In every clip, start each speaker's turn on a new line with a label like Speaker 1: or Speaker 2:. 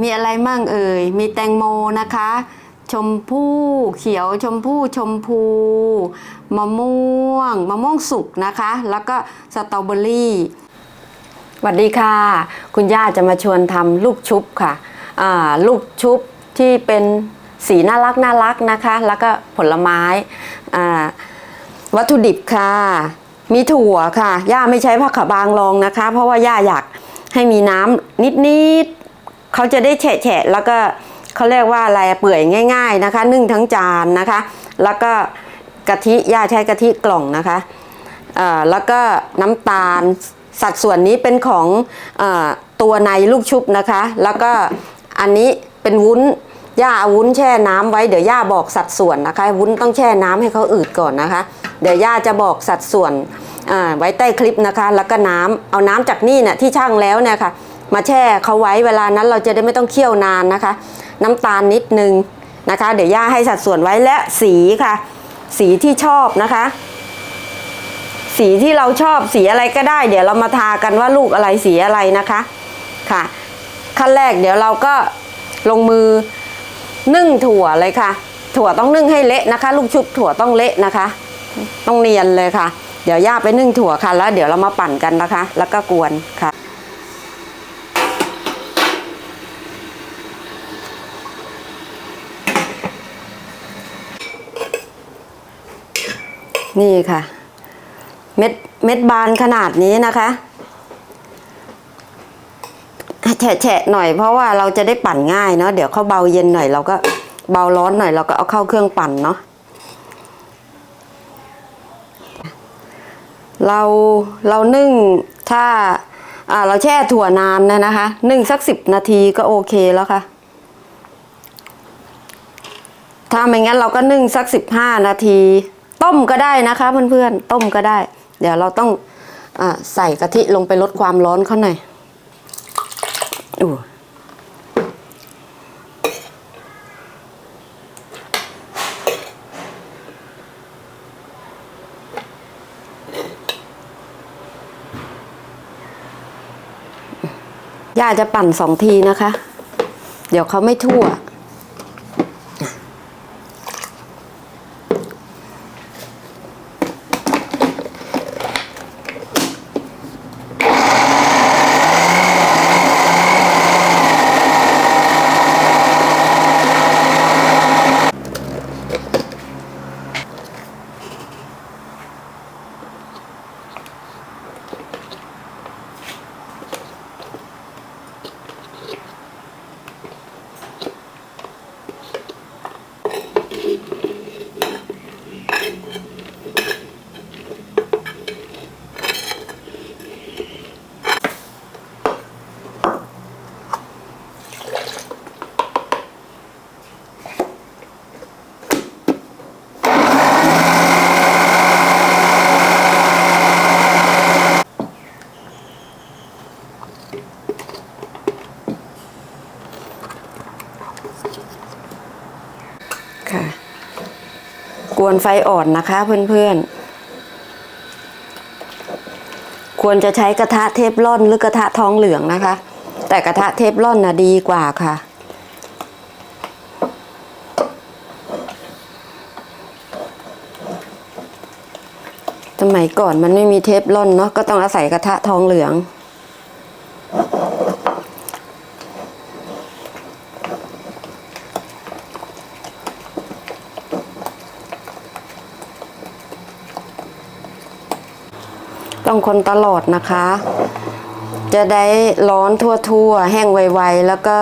Speaker 1: มีอะไรมั่งเอ่ย มีแตงโมนะคะ ชมพู่เขียวชมพู่ชมพูมะม่วงมะม่วงสุกนะคะ แล้วก็สตรอเบอรี่สวัสดีค่ะ คุณย่าจะมาชวนทำลูกชุบค่ะลูกชุบที่เป็นสีน่ารักน่ารักนะคะ แล้วก็ผลไม้วัตถุดิบค่ะ มีถั่วค่ะ ย่าไม่ใช้ผักขะบางรองนะคะ เพราะว่าย่าอยากให้มีน้ำนิดๆ เขาจะได้แฉะแล้วก็เขาเรียกว่าอะไรเปื่อยง่าย ๆนะคะ นึ่งทั้งจานนะคะ แล้วก็กะทิย่าใช้กะทิกล่องนะคะแล้วก็น้ำตาลสัดส่วนนี้เป็นของอตัวในลูกชุบนะคะ แล้วก็อันนี้เป็นวุ้นย่าเอาวุ้นแช่น้ำไว้เดี๋ยวย่าบอกสัดส่วนนะคะ วุ้นต้องแช่น้ำให้เขาอืดก่อนนะคะ เดี๋ยวย่าจะบอกสัดส่วนไว้ใต้คลิปนะคะ แล้วก็น้ำเอาน้ำจากนี่เนี่ยที่ช่างแล้วเนี่ยค่ะ มาแช่เขาไว้เวลานั้นเราจะได้ไม่ต้องเคี่ยวนานนะคะ น้ำตาลนิดนึงนะคะ เดี๋ยวย่าให้สัดส่วนไว้และสีค่ะ สีที่ชอบนะคะ สีที่เราชอบสีอะไรก็ได้ เดี๋ยวเรามาทากันว่าลูกอะไรสีอะไรนะคะค่ะ ขั้นแรกเดี๋ยวเราก็ลงมือนึ่งถั่วเลยค่ะ ถั่วต้องนึ่งให้เละนะคะ ลูกชุบถั่วต้องเละนะคะ ต้องเนียนเลยค่ะ เดี๋ยวย่าไปนึ่งถั่วค่ะแล้วเดี๋ยวเรามาปั่นกันนะคะ แล้วก็กวนค่ะ นี่ค่ะ เม็ดเม็ดบานขนาดนี้นะคะแฉะหน่อยเพราะว่าเราจะได้ปั่นง่ายเนาะเดี๋ยวเขาเบาเย็นหน่อยเราก็เบาร้อนหน่อยเราก็เอาเข้าเครื่องปั่นเนาะเราเรานึ่งถ้าอ่าเราแช่ถั่วนานนะนะคะ นึ่งสักสิบนาทีก็โอเคแล้วค่ะ ถ้าไม่งั้นเราก็นึ่งสักสิบห้านาที ต้มก็ได้นะคะเพื่อนๆ ต้มก็ได้ เดี๋ยวเราต้องอใส่กะทิลงไปลดความร้อนเขาหน่อยอู้ย่าจะปั่นสองทีนะคะ เดี๋ยวเขาไม่ทั่ว Thank you. กวนไฟอ่อนนะคะเพื่อนๆ ควรจะใช้กระทะเทฟลอนหรือกระทะทองเหลืองนะคะ แต่กระทะเทฟลอนน่ะดีกว่าค่ะ สมัยก่อนมันไม่มีเทฟลอนเนาะก็ต้องอาศัยกระทะทองเหลือง ต้องคนตลอดนะคะ จะได้ร้อนทั่วๆ แห้งไวๆ แล้วก็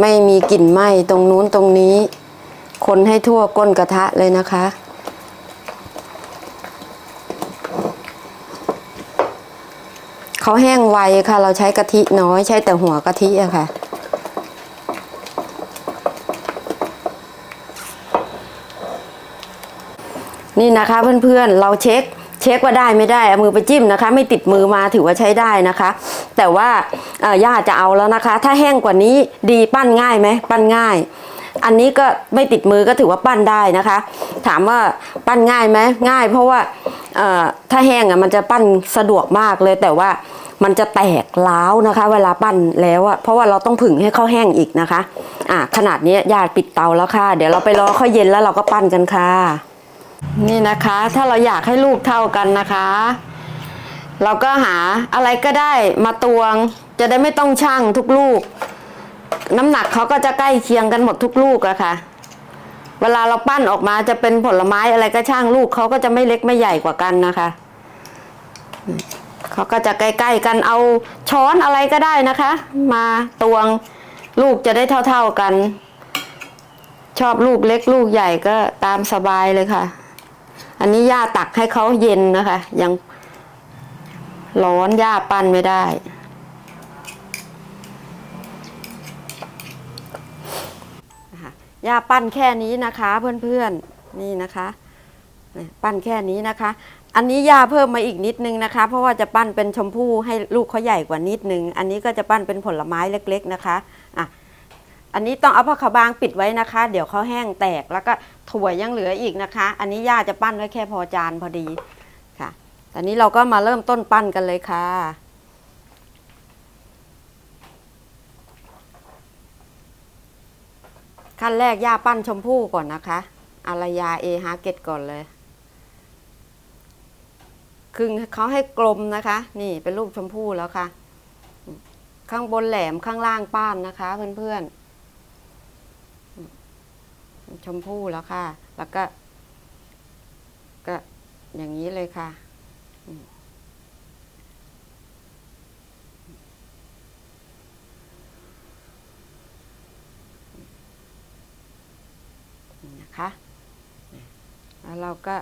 Speaker 1: ไม่มีกลิ่นไหม้ตรงนู้นตรงนี้ คนให้ทั่วก้นกระทะเลยนะคะเขาแห้งไวค่ะ เราใช้กะทิน้อยใช้แต่หัวกะทิอะค่ะนี่นะคะเพื่อนๆ เราเช็ค เช็คว่าได้ไม่ได้เอามือไปจิ้มนะคะ ไม่ติดมือมาถือว่าใช้ได้นะคะ แต่ว่าย่าจะเอาแล้วนะคะ ถ้าแห้งกว่านี้ดีปั้นง่ายไหมปั้นง่าย อันนี้ก็ไม่ติดมือก็ถือว่าปั้นได้นะคะ ถามว่าปั้นง่ายไหมง่าย เพราะว่าถ้าแห้งอะมันจะปั้นสะดวกมากเลยแต่ว่ามันจะแตกล้าวนะคะ เวลาปั้นแล้วอะเพราะว่าเราต้องผึ่งให้เขาแห้งอีกนะคะ อะขนาดนี้ญาติปิดเตาแล้วค่ะ เดี๋ยวเราไปรอเขาเย็นแล้วเราก็ปั้นกันค่ะ นี่นะคะ ถ้าเราอยากให้ลูกเท่ากันนะคะ เราก็หาอะไรก็ได้มาตวง จะได้ไม่ต้องชั่งทุกลูก น้ำหนักเขาก็จะใกล้เคียงกันหมดทุกลูกอะค่ะ เวลาเราปั้นออกมาจะเป็นผลไม้อะไรก็ช่างลูกเขาก็จะไม่เล็กไม่ใหญ่กว่ากันนะคะเขาก็จะใกล้ๆกันเอาช้อนอะไรก็ได้นะคะ มาตวงลูกจะได้เท่าๆกัน ชอบลูกเล็กลูกใหญ่ก็ตามสบายเลยค่ะ อันนี้ย่าตักให้เขาเย็นนะคะ ยังร้อนย่าปั้นไม่ได้ ย่าปั้นแค่นี้นะคะเพื่อนๆ นี่นะคะ ปั้นแค่นี้นะคะ อันนี้ย่าเพิ่มมาอีกนิดนึงนะคะ เพราะว่าจะปั้นเป็นชมพู่ให้ลูกเขาใหญ่กว่านิดนึง อันนี้ก็จะปั้นเป็นผลไม้เล็ก ๆ นะคะ อะ อันนี้ต้องเอาผ้าขาวบางปิดไว้นะคะ เดี๋ยวเขาแห้งแตกแล้วก็ถั่วยังเหลืออีกนะคะ อันนี้ย่าจะปั้นไว้แค่พอจานพอดีค่ะตอนนี้เราก็มาเริ่มต้นปั้นกันเลยค่ะขั้นแรกย่าปั้นชมพู่ก่อนนะคะ อารยาเอฮาเกตก่อนเลยคึงเขาให้กลมนะคะ นี่เป็นรูปชมพู่แล้วค่ะ ข้างบนแหลมข้างล่างป้านนะคะเพื่อนๆ ชมพู่แล้วค่ะ แล้วก็ก็อย่างนี้เลยค่ะนี่นะคะ แล้วเราก็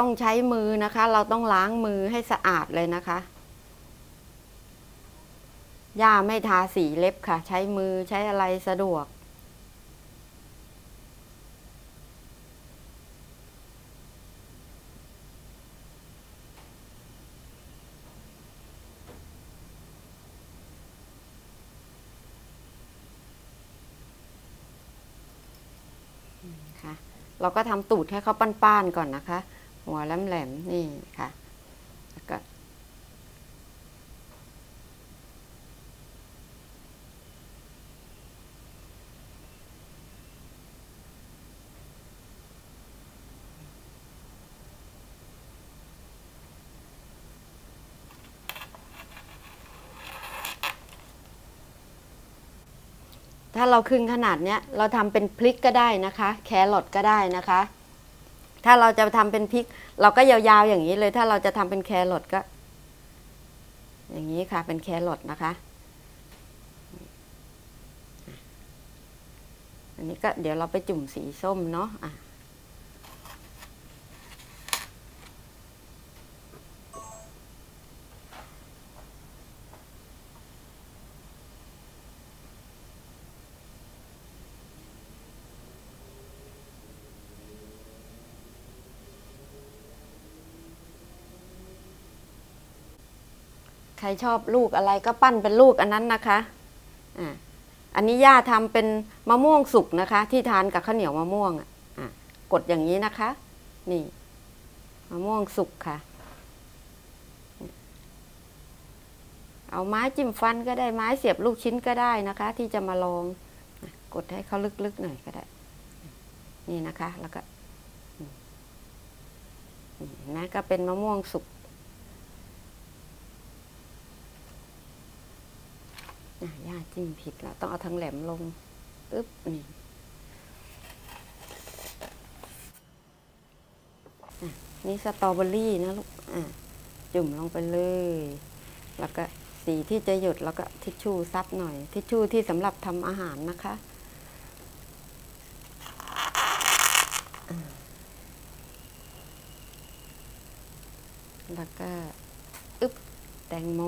Speaker 1: ต้องใช้มือนะคะ เราต้องล้างมือให้สะอาดเลยนะคะ ย่าไม่ทาสีเล็บค่ะ ใช้มือใช้อะไรสะดวกค่ะเราก็ทำตูดให้เขาป้านๆก่อนนะคะ หัวแหลมๆนี่ค่ะ แล้วก็ ถ้าเราคึงขนาดเนี้ย เราทำเป็นพริกก็ได้นะคะ แครอทก็ได้นะคะ ถ้าเราจะทำเป็นพริก เราก็ยาวๆอย่างนี้เลย ถ้าเราจะทำเป็นแครอทก็ อย่างนี้ค่ะ เป็นแครอทนะคะ อันนี้ก็เดี๋ยวเราไปจุ่มสีส้มเนาะอะ รชอบลูกอะไรก็ปั้นเป็นลูกอันนั้นนะคะอะอันนี้ย่าทำเป็นมะม่วงสุกนะคะ ที่ทานกับข้าวเหนียวมะม่วงอะกดอย่างนี้นะคะ นี่มะม่วงสุกค่ะ เอาไม้จิ้มฟันก็ได้ไม้เสียบลูกชิ้นก็ได้นะคะ ที่จะมาลองกดให้เขาลึกๆหน่อยก็ได้ นี่นะคะ แล้วก็นี่นะก็เป็นมะม่วงสุก อะ ย่าจิ้มผิดแล้วต้องเอาทางแหลมลงอึ๊บนี่นี่สตรอเบอรี่นะลูกอะจุ่มลงไปเลย แล้วก็สีที่จะหยดแล้วก็ทิชชู่ซับหน่อย ทิชชู่ที่สำหรับทำอาหารนะคะอะแล้วก็ อึ๊บ แตงโม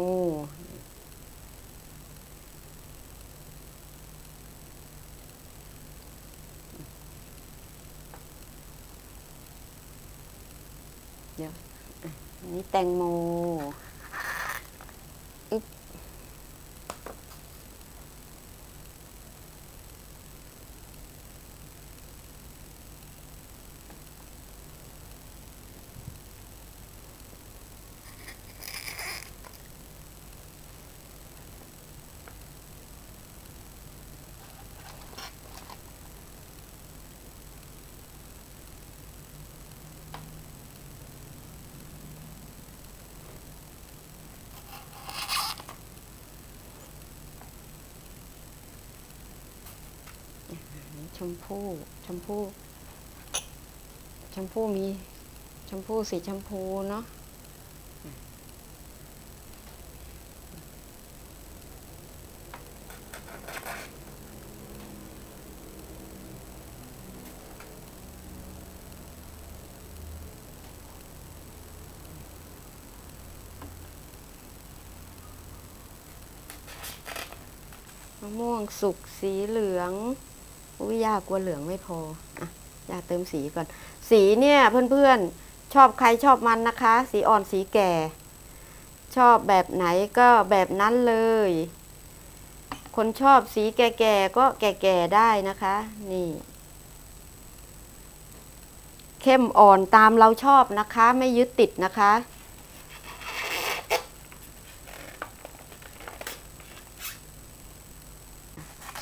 Speaker 1: เดี๋ยวอันนี้แตงโม ช มพู่ชมพู่ชมพู่มีชมพู่สีชมพูเนาะมะม่วงสุกสีเหลือง อุ้ยยากกลัวเหลืองไม่พออะยาเติมสีก่อน สีเนี่ยเพื่อนๆชอบใครชอบมันนะคะ สีอ่อนสีแก่ ชอบแบบไหนก็แบบนั้นเลย คนชอบสีแก่ๆก็แก่ๆได้นะคะ นี่ เข้มอ่อนตามเราชอบนะคะ ไม่ยึดติดนะคะ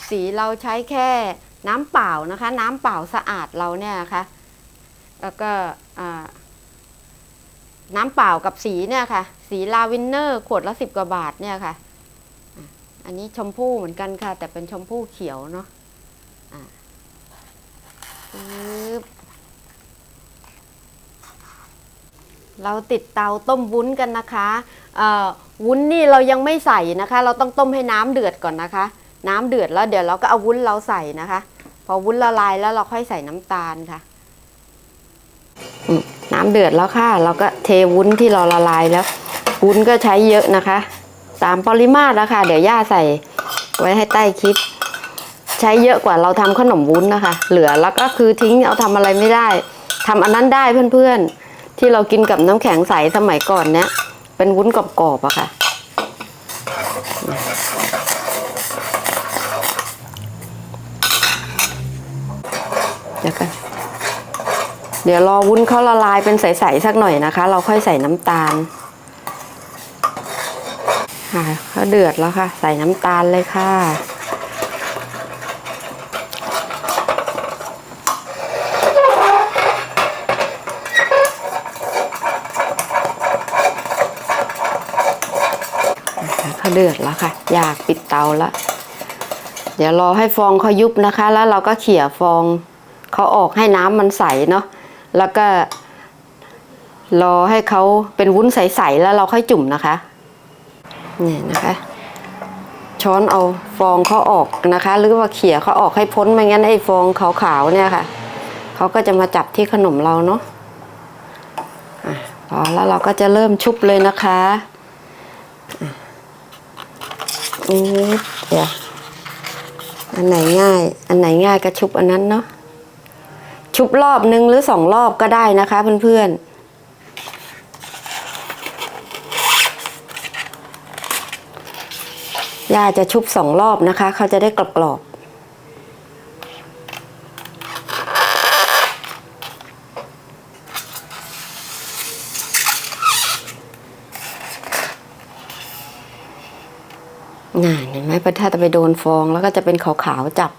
Speaker 1: สีเราใช้แค่ น้ำเปล่านะคะ น้ำเปล่าสะอาดเราเนี่ยนะคะแล้วก็น้ำเปล่ากับสีเนี่ยค่ะ สีลาวินเนอร์ ขวดละสิบกว่าบาทเนี่ยค่ะอะ อันนี้ชมพู่เหมือนกันค่ะ แต่เป็นชมพู่เขียวเนาะเราติดเตาต้มวุ้นกันนะคะวุ้นนี่เรายังไม่ใส่นะคะ เราต้องต้มให้น้ำเดือดก่อนนะคะ น้ำเดือดแล้วเดี๋ยวเราก็เอาวุ้นเราใส่นะคะ อวุ้นละลายแล้วเราค่อยใส่น้ำตาลค่ะน้ำเดือดแล้วค่ะ เราก็เทวุ้นที่เราละลายแล้ว วุ้นก็ใช้เยอะนะคะ ตามปริมาตรแล้วค่ะ เดี๋ยวย่าใส่ไว้ให้ใต้คลิป ใช้เยอะกว่าเราทำขนมวุ้นนะคะ เหลือแล้วก็คือทิ้งเอาทำอะไรไม่ได้ทำอันนั้นได้เพื่อนๆ ที่เรากินกับน้ำแข็งใสสมัยก่อนเนี้ยเป็นวุ้นกรอบๆอะค่ะ เดี๋ยวกันเดี๋ยวรอวุ้นเขาละลายเป็นใสๆสักหน่อยนะคะ เราค่อยใส่น้ำตาลค่ะเขาเดือดแล้วค่ะ ใส่น้ำตาลเลยค่ะเขาเดือดแล้วค่ะ อยากปิดเตาแล้วเดี๋ยวรอให้ฟองเขายุบนะคะ แล้วเราก็เขี่ยฟองเขาออกให้น้ำมันใสเนาะ แล้วก็รอให้เขาเป็นวุ้นใสๆแล้วเราค่อยจุ่มนะคะเนี่ยนะคะ ช้อนเอาฟองเขาออกนะคะ หรือว่าเขี่ยเขาออกให้พ้นไม่งั้นไอ้ฟองขาวๆเนี่ยค่ะเขาก็จะมาจับที่ขนมเราเนาะอะพอแล้วเราก็จะเริ่มชุบเลยนะคะนิดเดียวอันไหนง่าย อันไหนง่ายก็ชุบอันนั้นเนาะ ชุบรอบหนึ่งหรือสองรอบก็ได้นะคะเพื่อนๆย่าจะชุบสองรอบนะคะ เขาจะได้กรอบๆน่าเห็นไหมถ้าจะไปโดนฟองแล้วก็จะเป็นขาวๆจับ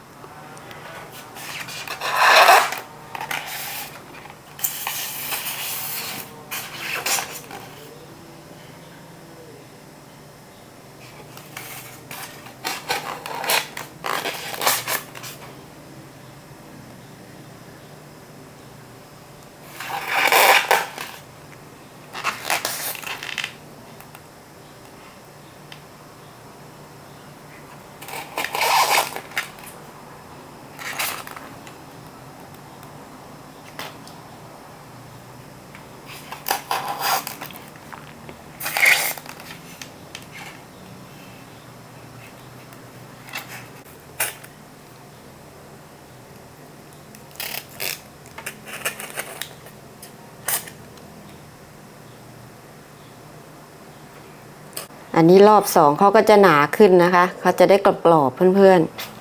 Speaker 1: อันนี้รอบสองเขาก็จะหนาขึ้นนะคะเขาจะได้กรอบๆเพื่อนๆ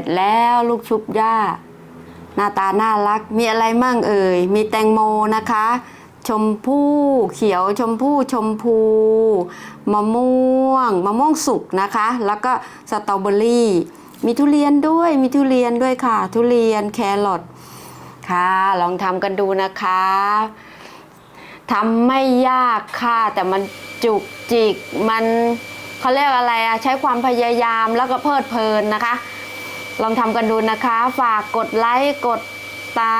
Speaker 1: ร็จแล้วลูกชุบย่า หน้าตาน่ารัก มีอะไรมั่งเอ่ย มีแตงโมนะคะ ชมพู่เขียวชมพู่ชมพู มะม่วง มะม่วงสุกนะคะ แล้วก็สตรอเบอรี่ มีทุเรียนด้วย มีทุเรียนด้วยค่ะ ทุเรียนแครอทค่ะ ลองทำกันดูนะคะทำไม่ยากค่ะ แต่มันจุกจิกมันเขาเรียกอะไรอะใช้ความพยายามแล้วก็เพลิดเพลินนะคะ ลองทำกันดูนะคะ ฝากกดไลค์กดตา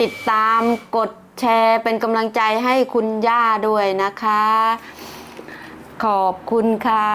Speaker 1: ติดตามกดแชร์เป็นกำลังใจให้คุณย่าด้วยนะคะ ขอบคุณค่ะ